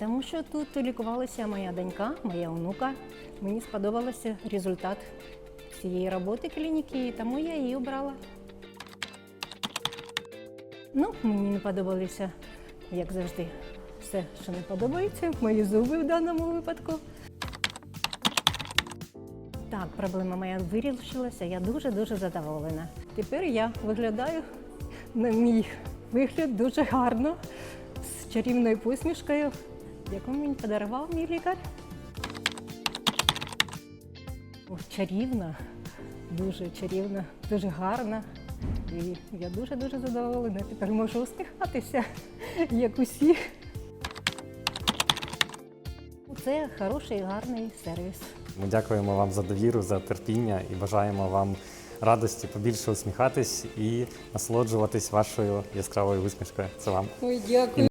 Тому що тут лікувалася моя донька, моя онука. Мені сподобався результат цієї роботи клініки, тому я її обрала. Ну, мені не подобалося, як завжди, все, що не подобається, мої зуби в даному випадку. Так, проблема моя вирішилася, я дуже-дуже задоволена. Тепер я виглядаю на мій вигляд дуже гарно, з чарівною посмішкою, яку мені подарував мій лікар. О, чарівна, дуже чарівна, дуже гарна. І я дуже-дуже задоволена. Тепер можу усміхатися, як усі. Це хороший і гарний сервіс. Ми дякуємо вам за довіру, за терпіння і бажаємо вам радості побільше усміхатись і насолоджуватись вашою яскравою усмішкою. Це вам. Ой, дякую.